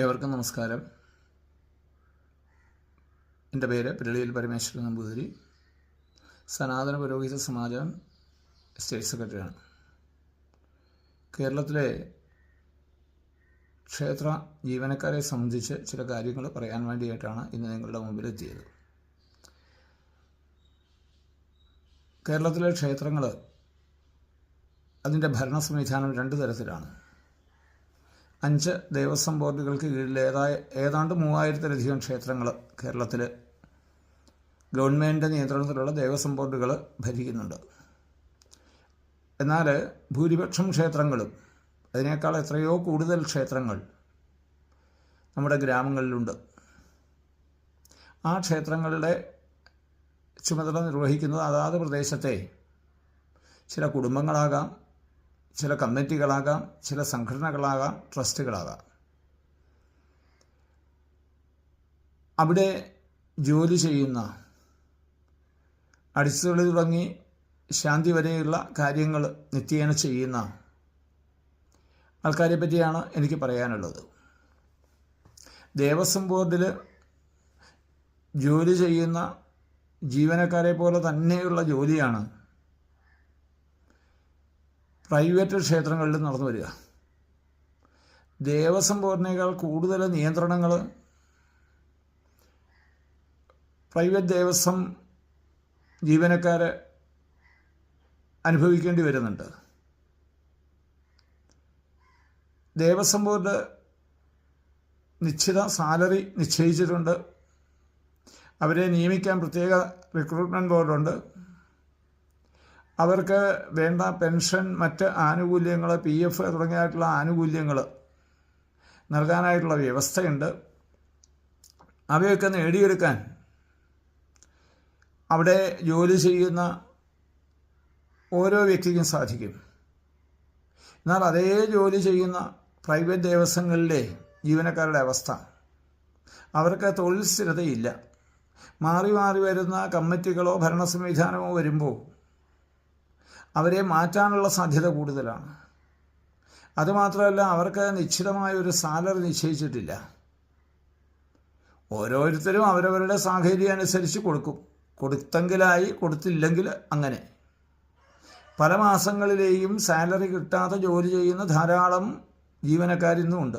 ഏവർക്കും നമസ്കാരം. എന്റെ പേര് പിരളിയിൽ പരമേശ്വരൻ നമ്പൂതിരി. സനാതന പുരോഹിത സമാജം സ്റ്റേറ്റ് സെക്രട്ടറിയാണ് കേരളത്തിലെ ക്ഷേത്ര ജീവനക്കാരെ സംബന്ധിച്ച് ചില കാര്യങ്ങൾ പറയാൻ വേണ്ടിയിട്ടാണ് ഇന്ന് നിങ്ങളുടെ മുമ്പിൽ എത്തിയത്. കേരളത്തിലെ ക്ഷേത്രങ്ങൾ അതിന്റെ ഭരണ സംവിധാനം രണ്ട് തരത്തിലാണ്. അഞ്ച് ദേവസ്വം ബോർഡുകൾക്ക് കീഴിൽ ഏതായ ഏതാണ്ട് മൂവായിരത്തിലധികം ക്ഷേത്രങ്ങൾ കേരളത്തിൽ ഗവൺമെന്റ് നിയന്ത്രണത്തിലുള്ള ദേവസ്വം ബോർഡുകൾ ഭരിക്കുന്നുണ്ട്. എന്നാൽ ഭൂരിപക്ഷം ക്ഷേത്രങ്ങളും അതിനേക്കാൾ എത്രയോ കൂടുതൽ ക്ഷേത്രങ്ങൾ നമ്മുടെ ഗ്രാമങ്ങളിലുണ്ട്. ആ ക്ഷേത്രങ്ങളുടെ ചുമതല നിർവഹിക്കുന്നത് അതാത് പ്രദേശത്തെ ചില കുടുംബങ്ങളാകാം ചില കമ്മിറ്റികളാകാം ചില സംഘടനകളാകാം ട്രസ്റ്റുകളാകാം. അവിടെ ജോലി ചെയ്യുന്ന അടിച്ചുകളി തുടങ്ങി ശാന്തി വരെയുള്ള കാര്യങ്ങൾ നിത്യേന ചെയ്യുന്ന ആൾക്കാരെ പറ്റിയാണ് എനിക്ക് പറയാനുള്ളത്. ദേവസ്വം ബോർഡിൽ ജോലി ചെയ്യുന്ന ജീവനക്കാരെ പോലെ തന്നെയുള്ള ജോലിയാണ് പ്രൈവറ്റ് ക്ഷേത്രങ്ങളിൽ നടന്നു വരിക. ദേവസ്വം ബോർഡിനേക്കാൾ കൂടുതൽ നിയന്ത്രണങ്ങൾ പ്രൈവറ്റ് ദേവസ്വം ജീവനക്കാർ അനുഭവിക്കേണ്ടി വരുന്നുണ്ട്. ദേവസ്വം ബോർഡ് നിശ്ചിത സാലറി നിശ്ചയിച്ചിട്ടുണ്ട്. അവരെ നിയമിക്കാൻ പ്രത്യേക റിക്രൂട്ട്മെന്റ് ബോർഡുണ്ട്. അവർക്ക് വേണ്ട പെൻഷൻ മറ്റ് ആനുകൂല്യങ്ങൾ പി എഫ് തുടങ്ങിയായിട്ടുള്ള ആനുകൂല്യങ്ങൾ നൽകാനായിട്ടുള്ള വ്യവസ്ഥയുണ്ട്. അവയൊക്കെ നേടിയെടുക്കാൻ അവിടെ ജോലി ചെയ്യുന്ന ഓരോ വ്യക്തിക്കും സാധിക്കും. എന്നാൽ അതേ ജോലി ചെയ്യുന്ന പ്രൈവറ്റ് ദേവസ്വങ്ങളിലെ ജീവനക്കാരുടെ അവസ്ഥ. അവർക്ക് തൊഴിൽ സ്ഥിരതയില്ല. മാറി മാറി വരുന്ന കമ്മിറ്റികളോ ഭരണ സംവിധാനമോ വരുമ്പോൾ അവരെ മാറ്റാനുള്ള സാധ്യത കൂടുതലാണ്. അതുമാത്രമല്ല അവർക്ക് നിശ്ചിതമായ ഒരു സാലറി നിശ്ചയിച്ചിട്ടില്ല. ഓരോരുത്തരും അവരവരുടെ സാഹചര്യം അനുസരിച്ച് കൊടുക്കും. കൊടുത്തെങ്കിലായി കൊടുത്തില്ലെങ്കിൽ അങ്ങനെ. പല മാസങ്ങളിലെയും സാലറി കിട്ടാതെ ജോലി ചെയ്യുന്ന ധാരാളം ജീവനക്കാരിന്നും ഉണ്ട്.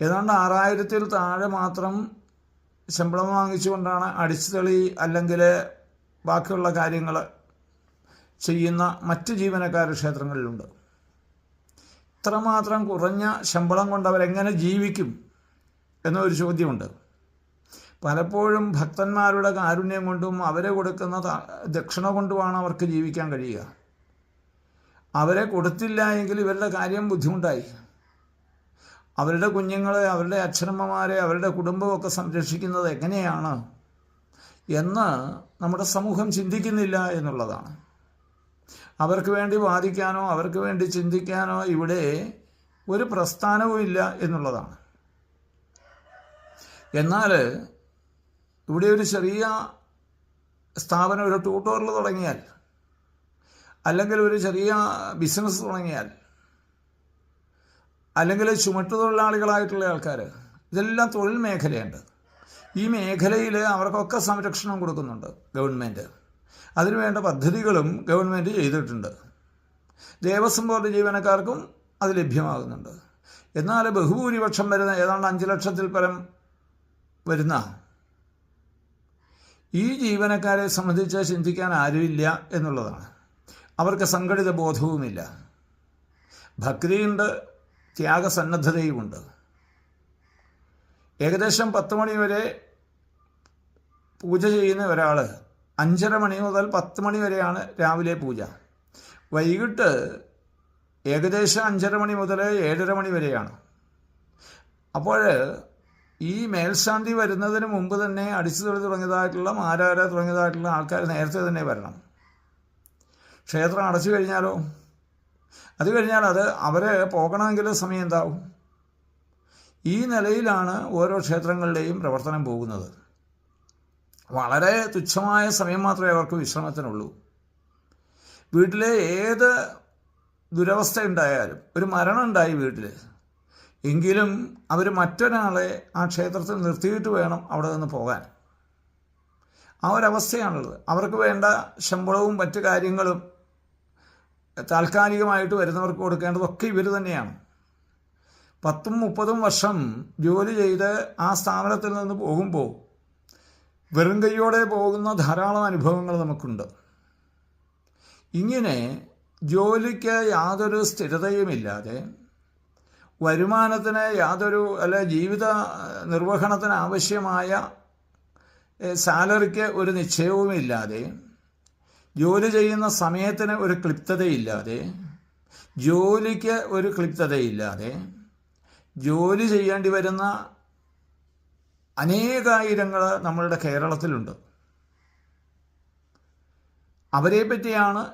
ഏതാണ്ട് ആറായിരത്തിൽ താഴെ മാത്രം ശമ്പളം വാങ്ങിച്ചുകൊണ്ടാണ് അടിച്ചുതെളി അല്ലെങ്കിൽ ബാക്കിയുള്ള കാര്യങ്ങൾ ചെയ്യുന്ന മറ്റ് ജീവനക്കാർ ക്ഷേത്രങ്ങളിലുണ്ട്. ഇത്രമാത്രം കുറഞ്ഞ ശമ്പളം കൊണ്ട് അവരെങ്ങനെ ജീവിക്കും എന്നൊരു ചോദ്യമുണ്ട്. പലപ്പോഴും ഭക്തന്മാരുടെ കാരുണ്യം കൊണ്ടും അവരെ കൊടുക്കുന്ന ദക്ഷിണ കൊണ്ടുമാണ് അവർക്ക് ജീവിക്കാൻ കഴിയുക. അവരെ കൊടുത്തില്ല എങ്കിൽ ഇവരുടെ കാര്യം ബുദ്ധിമുട്ടായി. അവരുടെ കുഞ്ഞുങ്ങളെ അവരുടെ അച്ഛനമ്മമാരെ അവരുടെ കുടുംബമൊക്കെ സംരക്ഷിക്കുന്നത് എങ്ങനെയാണ് എന്ന് നമ്മുടെ സമൂഹം ചിന്തിക്കുന്നില്ല എന്നുള്ളതാണ്. അവർക്ക് വേണ്ടി വാദിക്കാനോ അവർക്ക് വേണ്ടി ചിന്തിക്കാനോ ഇവിടെ ഒരു പ്രസ്ഥാനവും ഇല്ല എന്നുള്ളതാണ്. എന്നാൽ ഇവിടെ ഒരു ചെറിയ സ്ഥാപനം ഒരു ട്യൂട്ടോറിൽ തുടങ്ങിയാൽ അല്ലെങ്കിൽ ഒരു ചെറിയ ബിസിനസ് തുടങ്ങിയാൽ അല്ലെങ്കിൽ ചുമട്ടുതൊഴിലാളികളായിട്ടുള്ള ആൾക്കാർ ഇതെല്ലാം തൊഴിൽ മേഖലയുണ്ട്. ഈ മേഖലയിൽ അവർക്കൊക്കെ സംരക്ഷണം കൊടുക്കുന്നുണ്ട് ഗവൺമെന്റ്. അതിനുവേണ്ട പദ്ധതികളും ഗവൺമെന്റ് ചെയ്തിട്ടുണ്ട്. ദേവസ്വം ബോർഡ് ജീവനക്കാർക്കും അത് ലഭ്യമാകുന്നുണ്ട്. എന്നാൽ ബഹുഭൂരിപക്ഷം വരുന്ന ഏതാണ്ട് അഞ്ച് ലക്ഷത്തിൽ പരം വരുന്ന ഈ ജീവനക്കാരെ സംബന്ധിച്ച് ചിന്തിക്കാൻ ആരുമില്ല എന്നുള്ളതാണ്. അവർക്ക് സംഘടിത ബോധവുമില്ല. ഭക്തിയുണ്ട് ത്യാഗസന്നദ്ധതയുമുണ്ട്. ഏകദേശം പത്ത് മണി വരെ പൂജ ചെയ്യുന്ന ഒരാൾ അഞ്ചര മണി മുതൽ പത്ത് മണി വരെയാണ് രാവിലെ പൂജ. വൈകിട്ട് ഏകദേശം അഞ്ചര മണി മുതൽ ഏഴര മണി വരെയാണ്. അപ്പോൾ ഈ മേൽശാന്തി വരുന്നതിന് മുമ്പ് തന്നെ അടിച്ചു തൊഴിൽ തുടങ്ങിയതായിട്ടുള്ള മാരാര തുടങ്ങിയതായിട്ടുള്ള ആൾക്കാർ നേരത്തെ തന്നെ വരണം. ക്ഷേത്രം അടച്ചു കഴിഞ്ഞാലോ? അത് കഴിഞ്ഞാൽ അത് അവരെ പോകണമെങ്കിൽ സമയം എന്താവും? ഈ നിലയിലാണ് ഓരോ ക്ഷേത്രങ്ങളുടെയും പ്രവർത്തനം പോകുന്നത്. വളരെ തുച്ഛമായ സമയം മാത്രമേ അവർക്ക് വിശ്രമത്തിനുള്ളൂ. വീട്ടിലെ ഏത് ദുരവസ്ഥ ഉണ്ടായാലും ഒരു മരണം ഉണ്ടായി വീട്ടിൽ എങ്കിലും അവർ മറ്റൊരാളെ ആ ക്ഷേത്രത്തിൽ നിർത്തിയിട്ട് വേണം അവിടെ നിന്ന് പോകാൻ. ആ ഒരവസ്ഥയാണുള്ളത്. അവർക്ക് വേണ്ട ശമ്പളവും മറ്റു കാര്യങ്ങളും താൽക്കാലികമായിട്ട് വരുന്നവർക്ക് കൊടുക്കേണ്ടതൊക്കെ ഇവർ തന്നെയാണ്. പത്തും മുപ്പതും വർഷം ജോലി ചെയ്ത് ആ സ്ഥാപനത്തിൽ നിന്ന് പോകുമ്പോൾ വെറും കൈയോടെ പോകുന്ന ധാരാളം അനുഭവങ്ങൾ നമുക്കുണ്ട്. ഇങ്ങനെ ജോലിക്ക് യാതൊരു സ്ഥിരതയുമില്ലാതെ വരുമാനത്തിന് യാതൊരു അല്ല ജീവിത നിർവഹണത്തിന് ആവശ്യമായ സാലറിക്ക് ഒരു നിശ്ചയവുമില്ലാതെ ജോലി ചെയ്യുന്ന സമയത്തിന് ഒരു ക്ലിപ്തതയില്ലാതെ ജോലിക്ക് ഒരു ക്ലിപ്തതയില്ലാതെ ജോലി ചെയ്യേണ്ടി വരുന്ന അനേകായിരങ്ങൾ നമ്മളുടെ കേരളത്തിലുണ്ട്. അവരെ പറ്റിയാണ്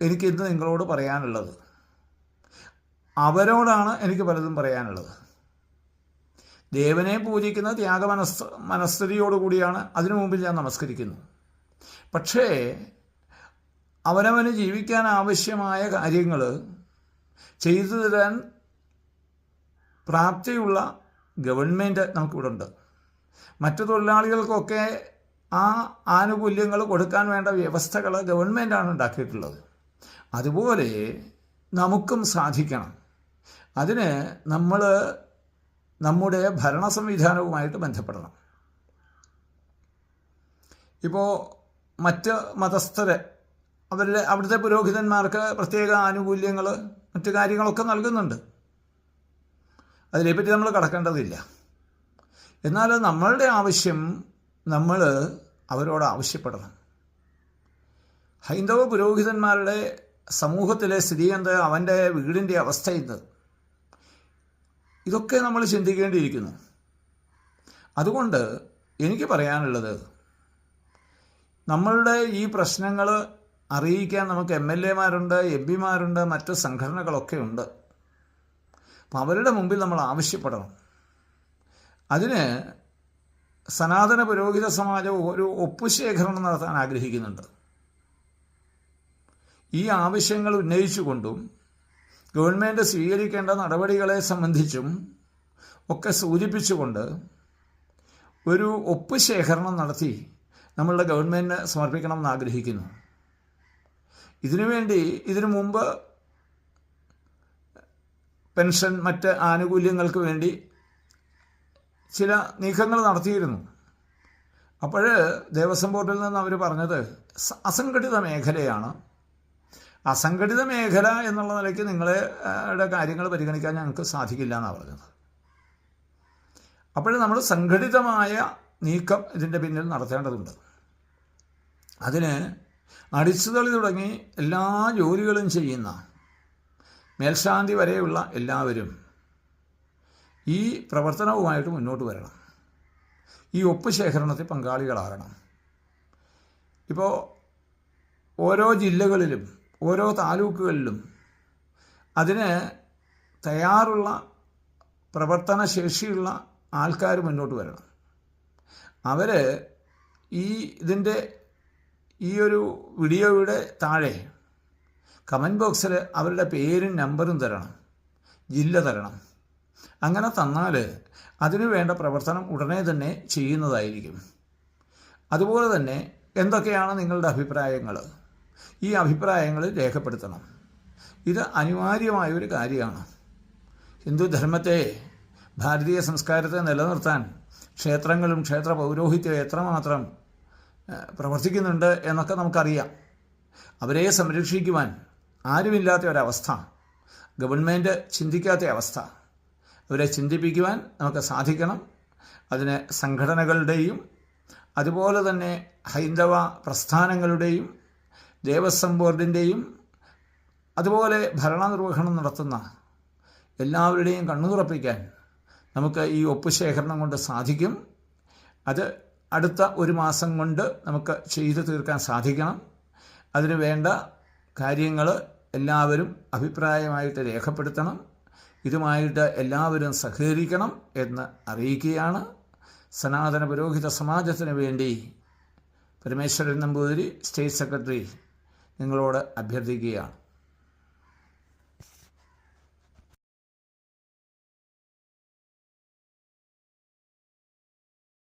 എനിക്കിന്ന് നിങ്ങളോട് പറയാനുള്ളത്. അവരോടാണ് എനിക്ക് പലതും പറയാനുള്ളത്. ദേവനെ പൂജിക്കുന്ന ത്യാഗ മനസ് മനസ്ഥിതിയോടുകൂടിയാണ് അതിനു മുമ്പിൽ ഞാൻ നമസ്കരിക്കുന്നു. പക്ഷേ അവനവന് ജീവിക്കാൻ ആവശ്യമായ കാര്യങ്ങൾ ചെയ്തു തരാൻ പ്രാപ്തിയുള്ള ഗവൺമെന്റ് നമുക്കിവിടെ ഉണ്ട് മറ്റു തൊഴിലാളികൾക്കൊക്കെ ആ ആനുകൂല്യങ്ങൾ കൊടുക്കാൻ വേണ്ട വ്യവസ്ഥകൾ ഗവൺമെന്റാണ് ഉണ്ടാക്കിയിട്ടുള്ളത്. അതുപോലെ നമുക്കും സാധിക്കണം. അതിന് നമ്മൾ നമ്മുടെ ഭരണ സംവിധാനവുമായിട്ട് ബന്ധപ്പെടണം. ഇപ്പോൾ മറ്റ് മതസ്ഥരെ അവരുടെ അവിടുത്തെ പുരോഹിതന്മാർക്ക് പ്രത്യേക ആനുകൂല്യങ്ങൾ മറ്റു കാര്യങ്ങളൊക്കെ നൽകുന്നുണ്ട്. അതിനെപ്പറ്റി നമ്മൾ കടക്കേണ്ടതില്ല. എന്നാൽ നമ്മളുടെ ആവശ്യം നമ്മൾ അവരോട് ആവശ്യപ്പെടണം. ഹൈന്ദവ പുരോഹിതന്മാരുടെ സമൂഹത്തിലെ സ്ഥിതി എന്ത്? അവന്റെ വീടിന്റെ അവസ്ഥ എന്ത്? ഇതൊക്കെ നമ്മൾ ചിന്തിക്കേണ്ടിയിരിക്കുന്നു. അതുകൊണ്ട് എനിക്ക് പറയാനുള്ളത് നമ്മളുടെ ഈ പ്രശ്നങ്ങൾ അറിയിക്കാൻ നമുക്ക് എം എൽ എമാരുണ്ട് എം പിമാരുണ്ട് മറ്റ് സംഘടനകളൊക്കെ ഉണ്ട്. അപ്പം അവരുടെ മുമ്പിൽ നമ്മൾ ആവശ്യപ്പെടണം. അതിന് സനാതന പുരോഹിത സമാജം ഒരു ഒപ്പുശേഖരണം നടത്താൻ ആഗ്രഹിക്കുന്നുണ്ട്. ഈ ആവശ്യങ്ങൾ ഉന്നയിച്ചുകൊണ്ടും ഗവൺമെന്റ് സ്വീകരിക്കേണ്ട നടപടികളെ സംബന്ധിച്ചും ഒക്കെ സൂചിപ്പിച്ചുകൊണ്ട് ഒരു ഒപ്പ് ശേഖരണം നടത്തി നമ്മളുടെ ഗവൺമെന്റ് സമർപ്പിക്കണമെന്ന് ആഗ്രഹിക്കുന്നു. ഇതിനുവേണ്ടി ഇതിനു മുമ്പ് പെൻഷൻ മറ്റ് ആനുകൂല്യങ്ങൾക്ക് വേണ്ടി ചില നീക്കങ്ങൾ നടത്തിയിരുന്നു. അപ്പോൾ ദേവസ്വം ബോർഡിൽ നിന്ന് അവർ പറഞ്ഞത് അസംഘടിത മേഖലയാണ്. അസംഘടിത മേഖല എന്നുള്ള നിലയ്ക്ക് നിങ്ങളെ യുടെ കാര്യങ്ങൾ പരിഗണിക്കാൻ ഞങ്ങൾക്ക് സാധിക്കില്ല എന്നാണ് പറഞ്ഞത്. അപ്പോൾ നമ്മൾ സംഘടിതമായ നീക്കം ഇതിന്റെ പിന്നിൽ നടത്തേണ്ടതുണ്ട്. അതിന് അടിച്ചുതളി തുടങ്ങി എല്ലാ ജോലികളും ചെയ്യുന്ന മേൽശാന്തി വരെയുള്ള എല്ലാവരും ഈ പ്രവർത്തനവുമായിട്ട് മുന്നോട്ട് വരണം. ഈ ഒപ്പ് ശേഖരണത്തിൽ പങ്കാളികളാകണം. ഇപ്പോൾ ഓരോ ജില്ലകളിലും ഓരോ താലൂക്കുകളിലും അതിന് തയ്യാറുള്ള പ്രവർത്തന ശേഷിയുള്ള ആൾക്കാർ മുന്നോട്ട് വരണം. അവർ ഈ ഇതിന്റെ ഈ ഒരു വീഡിയോയുടെ താഴെ കമന്റ് ബോക്സിൽ അവരുടെ പേരും നമ്പറും തരണം. ജില്ല തരണം. അങ്ങനെ തന്നാൽ അതിനു വേണ്ട പ്രവർത്തനം ഉടനെ തന്നെ ചെയ്യുന്നതായിരിക്കും. അതുപോലെ തന്നെ എന്തൊക്കെയാണ് നിങ്ങളുടെ അഭിപ്രായങ്ങൾ ഈ അഭിപ്രായങ്ങൾ രേഖപ്പെടുത്തണം. ഇത് അനിവാര്യമായ ഒരു കാര്യമാണ്. ഹിന്ദുധർമ്മത്തെ ഭാരതീയ സംസ്കാരത്തെ നിലനിർത്താൻ ക്ഷേത്രങ്ങളും ക്ഷേത്ര പൗരോഹിത്യവും എത്രമാത്രം പ്രവർത്തിക്കുന്നുണ്ട് എന്നൊക്കെ നമുക്കറിയാം. അവരെ സംരക്ഷിക്കുവാൻ ആരുമില്ലാത്ത ഒരവസ്ഥ. ഗവൺമെന്റ് ചിന്തിക്കാത്ത അവസ്ഥ. അവരെ ചിന്തിപ്പിക്കുവാൻ നമുക്ക് സാധിക്കണം. അതിന് സംഘടനകളുടെയും അതുപോലെ തന്നെ ഹൈന്ദവ പ്രസ്ഥാനങ്ങളുടെയും ദേവസ്വം ബോർഡിന്റെയും അതുപോലെ ഭരണനിർവഹണം നടത്തുന്ന എല്ലാവരുടെയും കണ്ണുതുറപ്പിക്കാൻ നമുക്ക് ഈ ഒപ്പുശേഖരണം കൊണ്ട് സാധിക്കും. അത് അടുത്ത ഒരു മാസം കൊണ്ട് നമുക്ക് ചെയ്തു തീർക്കാൻ സാധിക്കണം. അതിന് വേണ്ട കാര്യങ്ങൾ എല്ലാവരും അഭിപ്രായമായിട്ട് രേഖപ്പെടുത്തണം. ഇതുമായിട്ട് എല്ലാവരും സഹകരിക്കണം എന്ന് അറിയിക്കുകയാണ്. സനാതന പുരോഹിത സമാജത്തിന് വേണ്ടി പരമേശ്വരൻ നമ്പൂതിരി സ്റ്റേറ്റ് സെക്രട്ടറി നിങ്ങളോട് അഭ്യർത്ഥിക്കുകയാണ്.